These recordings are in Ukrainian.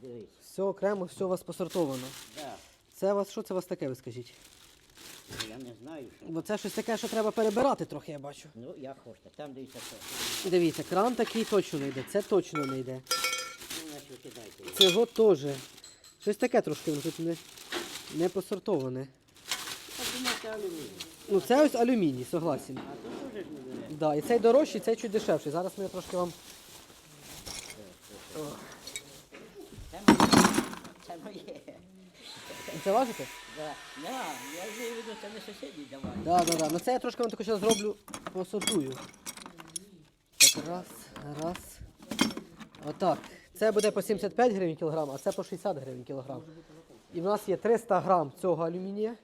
дивись. Все окремо, все у вас посортовано. Да. Це у вас, що це у вас таке, ви скажіть? Я не знаю, що. Бо це щось таке, що треба перебирати трохи, я бачу. Ну, як хочете. Там дивіться, що. Дивіться, кран такий точно не йде, це точно не йде. Ну, значить, викидайте. його. Цього теж. Щось таке трошки воно тут не, не посортоване. Алюміній. Ну це ось алюміній, согласен. А тут уже ж не бере. Да, і цей дорожчий, цей чуть дешевший. Зараз ми трошки вам. Моє. Це моє. Це важите? Да. Да, я вже веду, це не сусіді давай. Так, так, так. Ну це я трошки вам таку зараз зроблю, посортую. Так, раз, раз. Отак. Це буде по 75 гривень кілограм, а це по 60 гривень кілограм. І в нас є 300 грам цього алюмінія,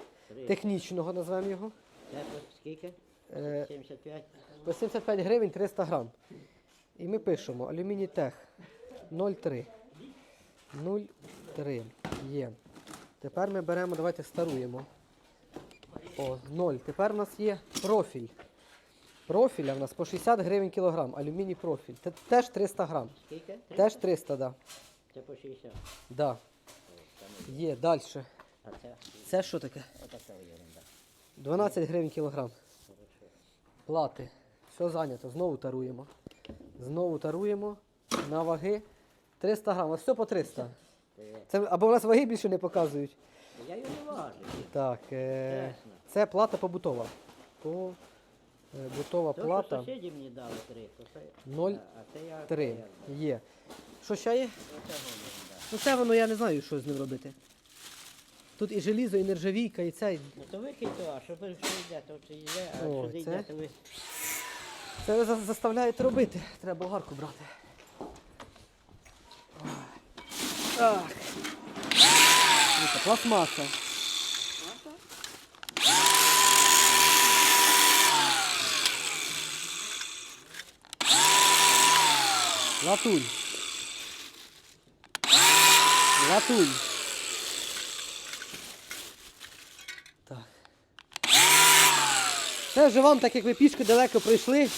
технічного назвемо його. Це по скільки? Е, 75. По 75 гривень 300 грам. І ми пишемо алюміній тех 0,3. 0,3 є. Тепер ми беремо, давайте старуємо. О, 0. Тепер у нас є профіль. Профіля в нас по 60 гривень кілограм. Алюміній профіль. Це теж 300 грам. Скільки? Теж 300, да. Це по 60. Да. Є, далі. А це Це що таке? отака ерунда. 12 гривень кілограм. Плати. Все зайнято. Знову таруємо. Знову таруємо. На ваги 300 грам. Ось все по 300. Це- або в нас ваги більше не показують. Я його не важу. Так, е, Чесно. це плата побутова. По, е, бутова То, що плата сусіді мені дали три, то це... Ноль А це я... 3 я- є. Що ще є? Оце воно, да. Ну це воно я не знаю, що з ним робити. Тут і желізо, і нержавійка, і це. Ну то викиньте, а що ви що йде, то це йде, а О, сюди це? йде, то ви... Це ви за- заставляєте робити. Треба болгарку брати. Так. Дивіться, пластмаса. Латунь. Латунь. Так. Це вже вам, так як ви пішки далеко пройшли,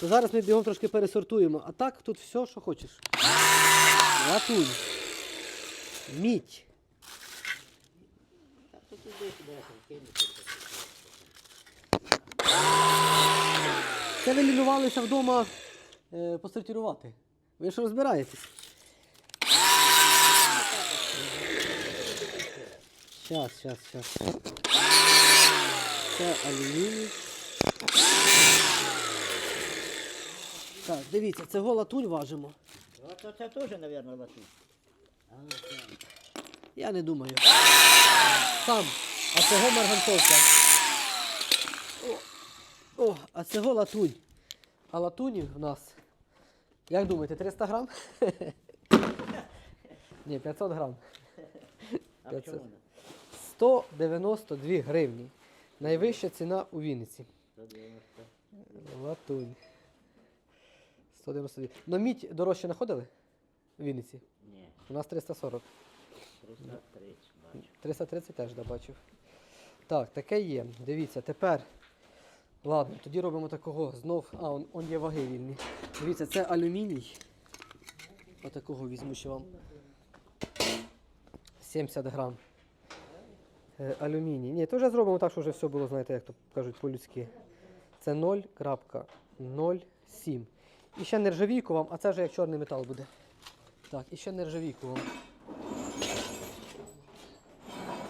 то зараз ми бігом трошки пересортуємо. А так тут все, що хочеш. Латунь. Мідь. Це ви лінувалися вдома е, посортувати. Ви ж розбираєтесь. Щас, щас, щас. Це алюміній. Так, дивіться, це латунь важимо. Це теж, мабуть, латунь. Я не думаю. Сам. А цього марганцовка. О, о, а цього латунь. А латуні в нас. Як думаєте, 300 грам? Ні, 500 грам. А П'ятсот. чому не? 192 гривні. Найвища ціна у Вінниці. 190. Латунь. 192. Но мідь дорожче знаходили? В Вінниці. Ні, У нас 340. 330, бачу. 330 теж да, бачив. Так, таке є. Дивіться, тепер. Ладно, тоді робимо такого знов. А, он, он є ваги вільні. Дивіться, це алюміній. Отакого візьму ще вам. 70 грам. Е, алюміній. Ні, то вже зробимо так, що вже все було, знаєте, як то кажуть по-людськи. Це 0.07. І ще нержавійку вам, а це вже як чорний метал буде. Так, і ще нержавійку вам.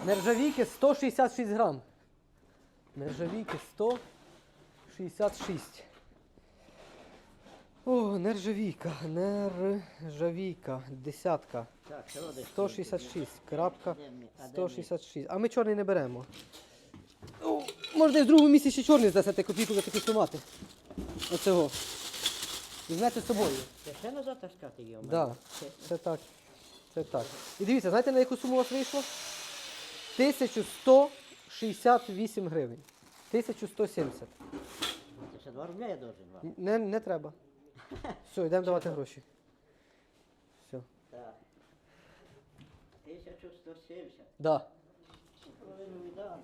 Нержавійки 166 грам. Нержавійки 166. О, нержавійка, нержавійка, десятка. Так, що десь? 166, крапка, Де ми? А де ми? 166. А ми чорний не беремо. О, можна і в другому місці ще чорний здасти копійку за такі сумати. Оцього. Візьмете з собою. Це ще назад таскати його? Да, це так. Це так. І дивіться, знаєте, на яку суму у вас вийшло? 1168 гривень. 1170. Це ще 2 рубля я должен вам. Не, не треба. Все, йдемо давати гроші. Все. Так. 1170. Да. Половину віддам.